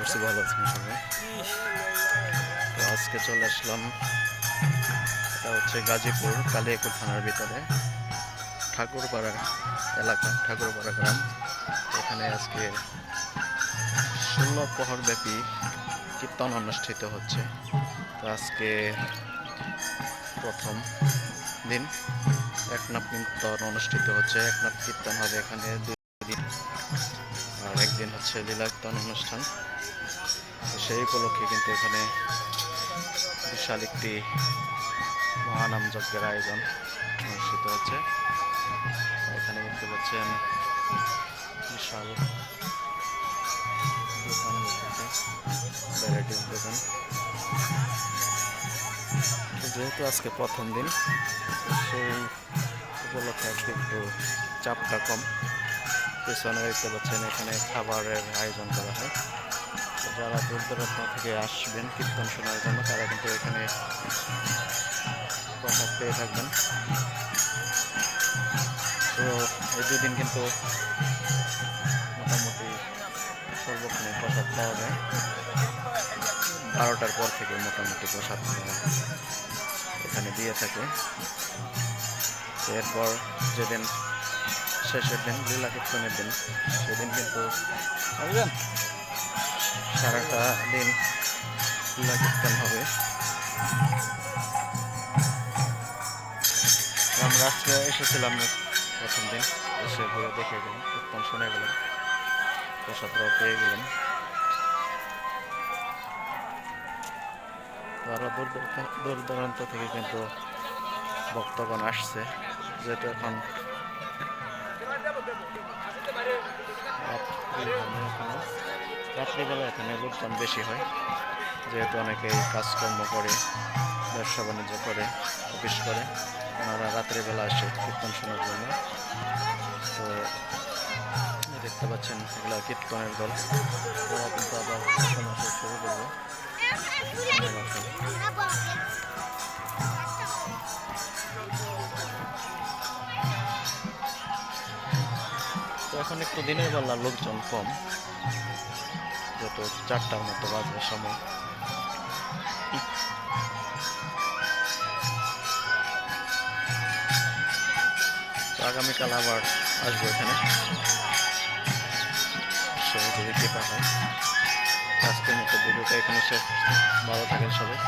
করছি ভালো আছেন সবাই তো আজকে চলে আসলাম, এটা হচ্ছে গাজীপুর কালিয়াকুর থানার ভিতরে, ঠাকুরপাড়া এলাকা, ঠাকুরপাড়া গ্রাম। এখানে আজকে ষোলো প্রহর ব্যাপী কীর্তন অনুষ্ঠিত হচ্ছে। তো আজকে প্রথম দিন একনাথ কীর্তন অনুষ্ঠিত হচ্ছে। একনাথ কীর্তন হবে এখানে দুই দিন। আর একদিন হচ্ছে লীলাকীর্তন অনুষ্ঠান। সেই উপলক্ষে কিন্তু এখানে বিশাল একটি মহানাম যজ্ঞের আয়োজন অনুষ্ঠিত হচ্ছে। এখানে দেখতে পাচ্ছেন বিশাল দোকান ভ্যারাইটিস দোকান। যেহেতু আজকে প্রথম দিন, সেই উপলক্ষে আজকে একটু চাপটা কম। পেছনে দেখতে পাচ্ছেন এখানে খাবারের আয়োজন করা হয়। যারা দূর দূরান্ত থেকে আসবেন, কীর্তন শোনার জন্য, তারা কিন্তু এখানে প্রসাদ পেয়ে থাকবেন। তো এই দুদিন কিন্তু মোটামুটি সর্বক্ষণে প্রসাদ পাওয়া যায়। বারোটার পর থেকে মোটামুটি প্রসাদ এখানে দিয়ে থাকে। এরপর যেদিন শেষের দিন, লীলা কীর্তনের দিন, সেদিন কিন্তু সারাটা দিন কীর্তন হবে। আমরা আজকে এসেছিলাম প্রথম দিন, এসে ঘুরে দেখে গেলাম কীর্তন শুনে গেলাম প্রসাদরাও পেয়ে গেলাম। তারা দূর দূর- দূর দূরান্ত থেকে কিন্তু ভক্তগণ আসছে, যেহেতু এখানে। রাত্রিবেলা এখানে লোকজন বেশি হয়, যেহেতু অনেকেই কাজকর্ম করে, ব্যবসা বাণিজ্য করে, অফিস করে। ওনারা রাত্রিবেলা আসে কীর্তন শোনার জন্য। তো দেখতে পাচ্ছেন, এগুলো কীর্তনের দল। ওরা কিন্তু আবার শুরু করবে। এখন একটু দিনের বেলা লোকজন কম। যত চারটার মতো বাজবে সময়। আগামীকাল আবার আসব এখানে। সবাই যদি হয় আজকের মতো ভিডিওটা এখানে শেষ। ভালো থাকেন সবাই।